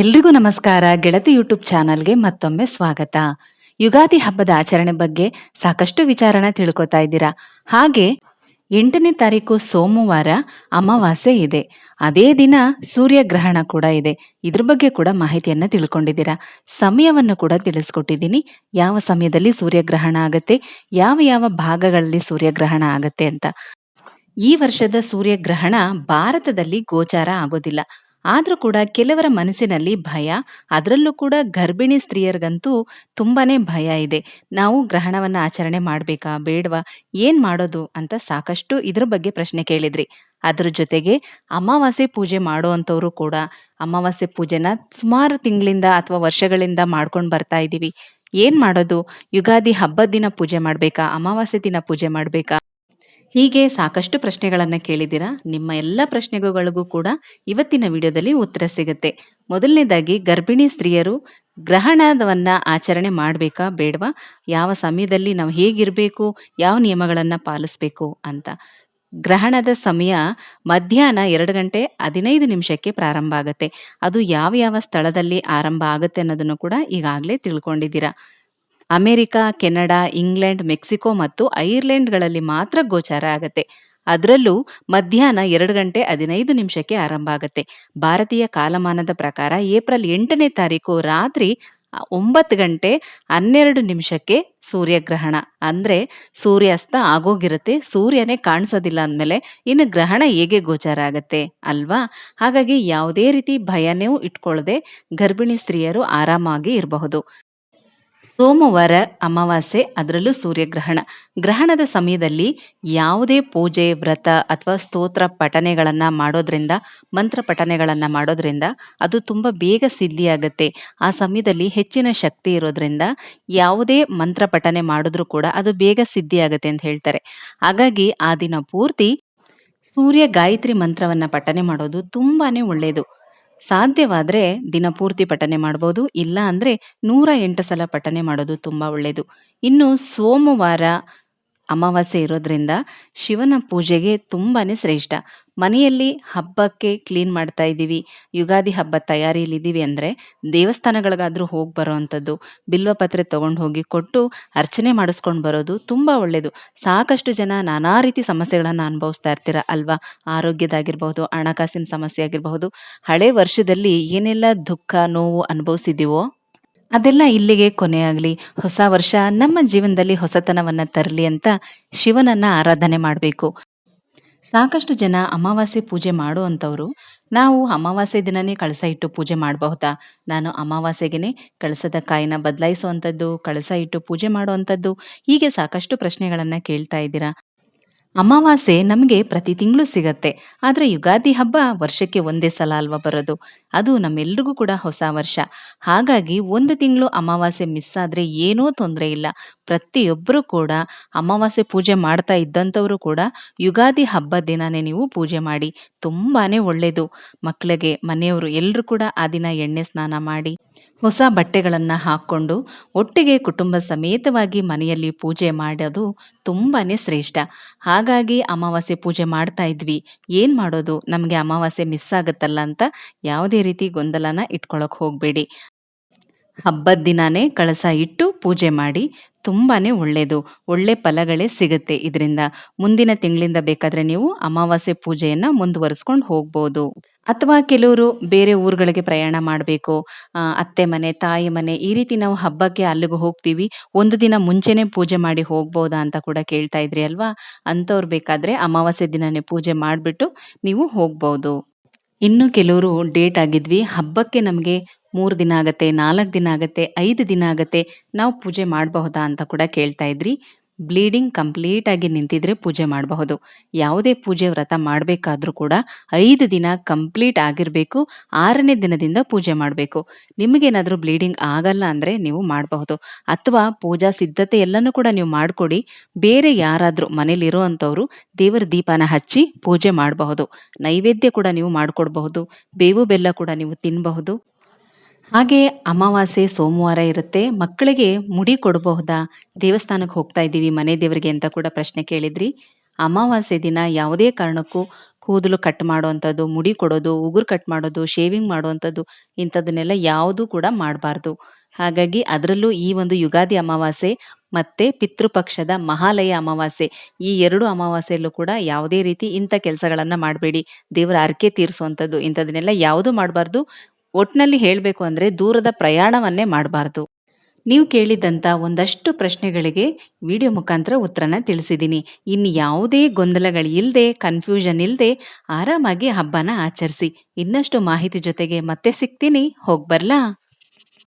ಎಲ್ರಿಗೂ ನಮಸ್ಕಾರ. ಗೆಳತಿ ಯೂಟ್ಯೂಬ್ ಚಾನಲ್ಗೆ ಮತ್ತೊಮ್ಮೆ ಸ್ವಾಗತ. ಯುಗಾದಿ ಹಬ್ಬದ ಆಚರಣೆ ಬಗ್ಗೆ ಸಾಕಷ್ಟು ವಿಚಾರಣೆ ತಿಳ್ಕೊತಾ ಇದ್ದೀರಾ. ಹಾಗೆ ಎಂಟನೇ ತಾರೀಕು ಸೋಮವಾರ ಅಮಾವಾಸ್ಯೆ ಇದೆ. ಅದೇ ದಿನ ಸೂರ್ಯಗ್ರಹಣ ಕೂಡ ಇದೆ. ಇದ್ರ ಬಗ್ಗೆ ಕೂಡ ಮಾಹಿತಿಯನ್ನ ತಿಳ್ಕೊಂಡಿದ್ದೀರಾ. ಸಮಯವನ್ನು ಕೂಡ ತಿಳಿಸ್ಕೊಟ್ಟಿದ್ದೀನಿ. ಯಾವ ಸಮಯದಲ್ಲಿ ಸೂರ್ಯಗ್ರಹಣ ಆಗತ್ತೆ, ಯಾವ ಯಾವ ಭಾಗಗಳಲ್ಲಿ ಸೂರ್ಯಗ್ರಹಣ ಆಗತ್ತೆ ಅಂತ. ಈ ವರ್ಷದ ಸೂರ್ಯಗ್ರಹಣ ಭಾರತದಲ್ಲಿ ಗೋಚಾರ ಆಗೋದಿಲ್ಲ. ಆದ್ರೂ ಕೂಡ ಕೆಲವರ ಮನಸ್ಸಿನಲ್ಲಿ ಭಯ, ಅದರಲ್ಲೂ ಕೂಡ ಗರ್ಭಿಣಿ ಸ್ತ್ರೀಯರಿಗಂತೂ ತುಂಬಾನೇ ಭಯ ಇದೆ. ನಾವು ಗ್ರಹಣವನ್ನ ಆಚರಣೆ ಮಾಡ್ಬೇಕಾ, ಬೇಡವಾ, ಏನ್ ಮಾಡೋದು ಅಂತ ಸಾಕಷ್ಟು ಇದ್ರ ಬಗ್ಗೆ ಪ್ರಶ್ನೆ ಕೇಳಿದ್ರಿ. ಅದ್ರ ಜೊತೆಗೆ ಅಮಾವಾಸ್ಯೆ ಪೂಜೆ ಮಾಡುವಂಥವ್ರು ಕೂಡ, ಅಮಾವಾಸ್ಯೆ ಪೂಜೆನ ಸುಮಾರು ತಿಂಗಳಿಂದ ಅಥವಾ ವರ್ಷಗಳಿಂದ ಮಾಡ್ಕೊಂಡು ಬರ್ತಾ ಇದೀವಿ. ಏನ್ ಮಾಡೋದು? ಯುಗಾದಿ ಹಬ್ಬದ ದಿನ ಪೂಜೆ ಮಾಡ್ಬೇಕಾ, ಅಮಾವಾಸ್ಯೆ ದಿನ ಪೂಜೆ ಮಾಡ್ಬೇಕಾ? ಹೀಗೆ ಸಾಕಷ್ಟು ಪ್ರಶ್ನೆಗಳನ್ನ ಕೇಳಿದಿರಾ ನಿಮ್ಮ ಎಲ್ಲ ಪ್ರಶ್ನೆಗಳಿಗೂ ಕೂಡ ಇವತ್ತಿನ ವಿಡಿಯೋದಲ್ಲಿ ಉತ್ತರ ಸಿಗುತ್ತೆ. ಮೊದಲನೇದಾಗಿ, ಗರ್ಭಿಣಿ ಸ್ತ್ರೀಯರು ಗ್ರಹಣವನ್ನ ಆಚರಣೆ ಮಾಡಬೇಕಾ ಬೇಡವಾ? ಯಾವ ಸಮಯದಲ್ಲಿ ನಾವು ಹೇಗಿರಬೇಕು? ಯಾವ ನಿಯಮಗಳನ್ನ ಪಾಲಿಸ್ಬೇಕು ಅಂತ. ಗ್ರಹಣದ ಸಮಯ ಮಧ್ಯಾಹ್ನ ಎರಡು ಗಂಟೆ ಹದಿನೈದು ನಿಮಿಷಕ್ಕೆ ಪ್ರಾರಂಭ ಆಗುತ್ತೆ. ಅದು ಯಾವ ಯಾವ ಸ್ಥಳದಲ್ಲಿ ಆರಂಭ ಆಗುತ್ತೆ ಅನ್ನೋದನ್ನು ಕೂಡ ಈಗಾಗಲೇ ತಿಳ್ಕೊಂಡಿದ್ದೀರಾ? ಅಮೆರಿಕ, ಕೆನಡಾ, ಇಂಗ್ಲೆಂಡ್, ಮೆಕ್ಸಿಕೋ ಮತ್ತು ಐರ್ಲೆಂಡ್ಗಳಲ್ಲಿ ಮಾತ್ರ ಗೋಚಾರ ಆಗತ್ತೆ. ಅದರಲ್ಲೂ ಮಧ್ಯಾಹ್ನ ಎರಡು ಗಂಟೆ ಹದಿನೈದು ನಿಮಿಷಕ್ಕೆ ಆರಂಭ ಆಗತ್ತೆ. ಭಾರತೀಯ ಕಾಲಮಾನದ ಪ್ರಕಾರ ಏಪ್ರಿಲ್ ಎಂಟನೇ ತಾರೀಕು ರಾತ್ರಿ ಒಂಬತ್ತು ಗಂಟೆ ಹನ್ನೆರಡು ನಿಮಿಷಕ್ಕೆ ಸೂರ್ಯಗ್ರಹಣ. ಅಂದ್ರೆ ಸೂರ್ಯಾಸ್ತ ಆಗೋಗಿರುತ್ತೆ, ಸೂರ್ಯನೇ ಕಾಣಿಸೋದಿಲ್ಲ ಅಂದಮೇಲೆ ಇನ್ನು ಗ್ರಹಣ ಹೇಗೆ ಗೋಚಾರ ಆಗತ್ತೆ ಅಲ್ವಾ? ಹಾಗಾಗಿ ಯಾವುದೇ ರೀತಿ ಭಯನೂ ಇಟ್ಕೊಳ್ಳದೆ ಗರ್ಭಿಣಿ ಸ್ತ್ರೀಯರು ಆರಾಮಾಗಿ ಇರಬಹುದು. ಸೋಮವಾರ ಅಮಾವಾಸ್ಯೆ, ಅದರಲ್ಲೂ ಸೂರ್ಯಗ್ರಹಣ. ಗ್ರಹಣದ ಸಮಯದಲ್ಲಿ ಯಾವುದೇ ಪೂಜೆ, ವ್ರತ ಅಥವಾ ಸ್ತೋತ್ರ ಪಠನೆಗಳನ್ನ ಮಾಡೋದ್ರಿಂದ, ಮಂತ್ರ ಪಠನೆಗಳನ್ನ ಮಾಡೋದ್ರಿಂದ ಅದು ತುಂಬ ಬೇಗ ಸಿದ್ಧಿಯಾಗತ್ತೆ. ಆ ಸಮಯದಲ್ಲಿ ಹೆಚ್ಚಿನ ಶಕ್ತಿ ಇರೋದ್ರಿಂದ ಯಾವುದೇ ಮಂತ್ರ ಪಠನೆ ಮಾಡಿದ್ರೂ ಕೂಡ ಅದು ಬೇಗ ಸಿದ್ಧಿಯಾಗತ್ತೆ ಅಂತ ಹೇಳ್ತಾರೆ. ಹಾಗಾಗಿ ಆ ದಿನ ಪೂರ್ತಿ ಸೂರ್ಯ ಗಾಯತ್ರಿ ಮಂತ್ರವನ್ನ ಪಠನೆ ಮಾಡೋದು ತುಂಬಾನೇ ಒಳ್ಳೆಯದು ಸಾಧ್ಯವಾದ್ರೆ ದಿನಪೂರ್ತಿ ಪಠನೆ ಮಾಡ್ಬೋದು, ಇಲ್ಲ ಅಂದ್ರೆ ನೂರ ಎಂಟು ಸಲ ಪಠನೆ ಮಾಡೋದು ತುಂಬಾ ಒಳ್ಳೆಯದು ಇನ್ನು ಸೋಮವಾರ ಅಮಾವಾಸ್ಯೆ ಇರೋದ್ರಿಂದ ಶಿವನ ಪೂಜೆಗೆ ತುಂಬಾನೇ ಶ್ರೇಷ್ಠ. ಮನೆಯಲ್ಲಿ ಹಬ್ಬಕ್ಕೆ ಕ್ಲೀನ್ ಮಾಡ್ತಾ ಇದ್ದೀವಿ. ಯುಗಾದಿ ಹಬ್ಬ ತಯಾರಿಯಲ್ಲಿ ಇದ್ದೀವಿ ಅಂದರೆ ದೇವಸ್ಥಾನಗಳಿಗಾದರೂ ಹೋಗಿ ಬರೋ ಅಂಥದ್ದು ಬಿಲ್ವಪತ್ರೆ ತಗೊಂಡು ಹೋಗಿ ಕೊಟ್ಟು ಅರ್ಚನೆ ಮಾಡಿಸ್ಕೊಂಡು ಬರೋದು ತುಂಬ ಒಳ್ಳೆಯದು ಸಾಕಷ್ಟು ಜನ ನಾನಾ ರೀತಿ ಸಮಸ್ಯೆಗಳನ್ನು ಅನುಭವಿಸ್ತಾ ಇರ್ತೀರ ಅಲ್ವಾ? ಆರೋಗ್ಯದಾಗಿರ್ಬಹುದು, ಹಣಕಾಸಿನ ಸಮಸ್ಯೆ ಆಗಿರಬಹುದು. ಹಳೆ ವರ್ಷದಲ್ಲಿ ಏನೆಲ್ಲ ದುಃಖ, ನೋವು ಅನುಭವಿಸಿದೀವೋ ಅದೆಲ್ಲ ಇಲ್ಲಿಗೆ ಕೊನೆಯಾಗಲಿ. ಹೊಸ ವರ್ಷ ನಮ್ಮ ಜೀವನದಲ್ಲಿ ಹೊಸತನವನ್ನು ತರಲಿ ಅಂತ ಶಿವನನ್ನ ಆರಾಧನೆ ಮಾಡಬೇಕು. ಸಾಕಷ್ಟು ಜನ ಅಮಾವಾಸ್ಯೆ ಪೂಜೆ ಮಾಡುವಂಥವ್ರು. ನಾವು ಅಮಾವಾಸ್ಯೆ ದಿನನೇ ಕಳಸ ಇಟ್ಟು ಪೂಜೆ ಮಾಡಬಹುದಾ? ನಾನು ಅಮಾವಾಸ್ಯೆಗೆನೆ ಕಳಸದ ಕಾಯಿನ ಬದಲಾಯಿಸುವಂಥದ್ದು, ಕಳಸ ಇಟ್ಟು ಪೂಜೆ ಮಾಡುವಂಥದ್ದು. ಹೀಗೆ ಸಾಕಷ್ಟು ಪ್ರಶ್ನೆಗಳನ್ನ ಕೇಳ್ತಾ ಇದ್ದೀರಾ? ಅಮಾವಾಸ್ಯೆ ನಮಗೆ ಪ್ರತಿ ತಿಂಗಳು ಸಿಗತ್ತೆ. ಆದರೆ ಯುಗಾದಿ ಹಬ್ಬ ವರ್ಷಕ್ಕೆ ಒಂದೇ ಸಲ ಅಲ್ವಾ ಬರೋದು? ಅದು ನಮ್ಮೆಲ್ರಿಗೂ ಕೂಡ ಹೊಸ ವರ್ಷ. ಹಾಗಾಗಿ ಒಂದು ತಿಂಗಳು ಅಮಾವಾಸ್ಯೆ ಮಿಸ್ ಆದ್ರೆ ಏನೂ ತೊಂದರೆ ಇಲ್ಲ. ಪ್ರತಿಯೊಬ್ಬರೂ ಕೂಡ ಅಮಾವಾಸ್ಯೆ ಪೂಜೆ ಮಾಡ್ತಾ ಇದ್ದಂಥವರು ಕೂಡ ಯುಗಾದಿ ಹಬ್ಬ ದಿನನೇ ನೀವು ಪೂಜೆ ಮಾಡಿ. ತುಂಬಾನೇ ಒಳ್ಳೇದು. ಮಕ್ಕಳಿಗೆ ಮನೆಯವರು ಎಲ್ಲರೂ ಕೂಡ ಆ ದಿನ ಎಣ್ಣೆ ಸ್ನಾನ ಮಾಡಿ. ಹೊಸ ಬಟ್ಟೆಗಳನ್ನು ಹಾಕ್ಕೊಂಡು ಒಟ್ಟಿಗೆ ಕುಟುಂಬ ಸಮೇತವಾಗಿ ಮನೆಯಲ್ಲಿ ಪೂಜೆ ಮಾಡೋದು ತುಂಬಾನೇ ಶ್ರೇಷ್ಠ. ಹಾಗಾಗಿ ಅಮಾವಾಸ್ಯೆ ಪೂಜೆ ಮಾಡ್ತಾ ಇದ್ವಿ. ಏನು ಮಾಡೋದು? ನಮಗೆ ಅಮಾವಾಸ್ಯೆ ಮಿಸ್ ಆಗುತ್ತಲ್ಲ ಅಂತ ಯಾವುದೇ ರೀತಿ ಗೊಂದಲನ ಇಟ್ಕೊಳಕ್ಕೆ ಹೋಗಬೇಡಿ. ಹಬ್ಬದ ದಿನಾನೇ ಕಳಸ ಇಟ್ಟು ಪೂಜೆ ಮಾಡಿ ತುಂಬಾನೇ ಒಳ್ಳೆಯದು ಒಳ್ಳೆ ಫಲಗಳೇ ಸಿಗುತ್ತೆ ಇದರಿಂದ. ಮುಂದಿನ ತಿಂಗಳಿಂದ ಬೇಕಾದ್ರೆ ನೀವು ಅಮಾವಾಸ್ಯೆ ಪೂಜೆಯನ್ನು ಮುಂದುವರಿಸ್ಕೊಂಡು ಹೋಗ್ಬೋದು. ಅಥವಾ ಕೆಲವರು ಬೇರೆ ಊರುಗಳಿಗೆ ಪ್ರಯಾಣ ಮಾಡಬೇಕು. ಅತ್ತೆ ಮನೆ, ತಾಯಿ ಮನೆ, ಈ ರೀತಿ ನಾವು ಹಬ್ಬಕ್ಕೆ ಅಲ್ಲಿಗೆ ಹೋಗ್ತೀವಿ. ಒಂದು ದಿನ ಮುಂಚೆನೇ ಪೂಜೆ ಮಾಡಿ ಹೋಗ್ಬೋದಾ ಅಂತ ಕೂಡ ಕೇಳ್ತಾ ಇದ್ರಿ ಅಲ್ವಾ? ಅಂಥವ್ರು ಬೇಕಾದ್ರೆ ಅಮಾವಾಸ್ಯೆ ದಿನನೇ ಪೂಜೆ ಮಾಡಿಬಿಟ್ಟು ನೀವು ಹೋಗ್ಬೋದು. ಇನ್ನು ಕೆಲವರು ಡೇಟ್ ಆಗಿದ್ವಿ. ಹಬ್ಬಕ್ಕೆ ನಮಗೆ ಮೂರು ದಿನ ಆಗತ್ತೆ, ನಾಲ್ಕು ದಿನ ಆಗತ್ತೆ, ಐದು ದಿನ ಆಗತ್ತೆ. ನಾವು ಪೂಜೆ ಮಾಡಬಹುದಾ ಅಂತ ಕೂಡ ಕೇಳ್ತಾ ಇದ್ರಿ. ಬ್ಲೀಡಿಂಗ್ ಕಂಪ್ಲೀಟ್ ಆಗಿ ನಿಂತಿದ್ರೆ ಪೂಜೆ ಮಾಡಬಹುದು. ಯಾವುದೇ ಪೂಜೆ ವ್ರತ ಮಾಡಬೇಕಾದ್ರೂ ಕೂಡ ಐದು ದಿನ ಕಂಪ್ಲೀಟ್ ಆಗಿರಬೇಕು, ಆರನೇ ದಿನದಿಂದ ಪೂಜೆ ಮಾಡಬೇಕು. ನಿಮಗೇನಾದರೂ ಬ್ಲೀಡಿಂಗ್ ಆಗಲ್ಲ ಅಂದ್ರೆ ನೀವು ಮಾಡಬಹುದು. ಅಥವಾ ಪೂಜಾ ಸಿದ್ಧತೆ ಎಲ್ಲನೂ ಕೂಡ ನೀವು ಮಾಡಿಕೊಡಿ. ಬೇರೆ ಯಾರಾದರೂ ಮನೇಲಿರೋ ಇರುವಂಥವ್ರು ದೇವರ ದೀಪನ ಹಚ್ಚಿ ಪೂಜೆ ಮಾಡಬಹುದು. ನೈವೇದ್ಯ ಕೂಡ ನೀವು ಮಾಡಿಕೊಡ್ಬಹುದು. ಬೇವು ಬೆಲ್ಲ ಕೂಡ ನೀವು ತಿನ್ನಬಹುದು ಹಾಗೆ ಅಮಾವಾಸ್ಯೆ ಸೋಮವಾರ ಇರುತ್ತೆ ಮಕ್ಕಳಿಗೆ ಮುಡಿ ಕೊಡಬಹುದಾ ದೇವಸ್ಥಾನಕ್ಕೆ ಹೋಗ್ತಾ ಇದ್ದೀವಿ ಮನೆ ದೇವರಿಗೆ ಅಂತ ಕೂಡ ಪ್ರಶ್ನೆ ಕೇಳಿದ್ರಿ ಅಮಾವಾಸ್ಯೆ ದಿನ ಯಾವುದೇ ಕಾರಣಕ್ಕೂ ಕೂದಲು ಕಟ್ ಮಾಡುವಂಥದ್ದು, ಮುಡಿ ಕೊಡೋದು, ಉಗುರು ಕಟ್ ಮಾಡೋದು, ಶೇವಿಂಗ್ ಮಾಡುವಂಥದ್ದು ಇಂಥದನ್ನೆಲ್ಲ ಯಾವುದೂ ಕೂಡ ಮಾಡಬಾರ್ದು. ಹಾಗಾಗಿ ಅದರಲ್ಲೂ ಈ ಒಂದು ಯುಗಾದಿ ಅಮಾವಾಸ್ಯೆ ಮತ್ತೆ ಪಿತೃಪಕ್ಷದ ಮಹಾಲಯ ಅಮಾವಾಸ್ಯೆ ಈ ಎರಡು ಅಮಾವಾಸ್ಯೆಯಲ್ಲೂ ಕೂಡ ಯಾವುದೇ ರೀತಿ ಇಂಥ ಕೆಲಸಗಳನ್ನ ಮಾಡಬೇಡಿ. ದೇವರ ಅರ್ಕೆ ತೀರಿಸುವಂಥದ್ದು ಇಂಥದನ್ನೆಲ್ಲ ಯಾವುದೂ ಮಾಡಬಾರ್ದು. ಒಟ್ನಲ್ಲಿ ಹೇಳಬೇಕು ಅಂದ್ರೆ ದೂರದ ಪ್ರಯಾಣವನ್ನೇ ಮಾಡಬಾರ್ದು. ನೀವು ಕೇಳಿದಂಥ ಒಂದಷ್ಟು ಪ್ರಶ್ನೆಗಳಿಗೆ ವಿಡಿಯೋ ಮುಖಾಂತರ ಉತ್ತರನ ತಿಳಿಸಿದ್ದೀನಿ. ಇನ್ನು ಯಾವುದೇ ಗೊಂದಲಗಳಿಲ್ಲದೆ, ಕನ್ಫ್ಯೂಷನ್ ಇಲ್ಲದೆ ಆರಾಮಾಗಿ ಹಬ್ಬನ ಆಚರಿಸಿ. ಇನ್ನಷ್ಟು ಮಾಹಿತಿ ಜೊತೆಗೆ ಮತ್ತೆ ಸಿಗ್ತೀನಿ. ಹೋಗ್ಬರ್ಲಾ?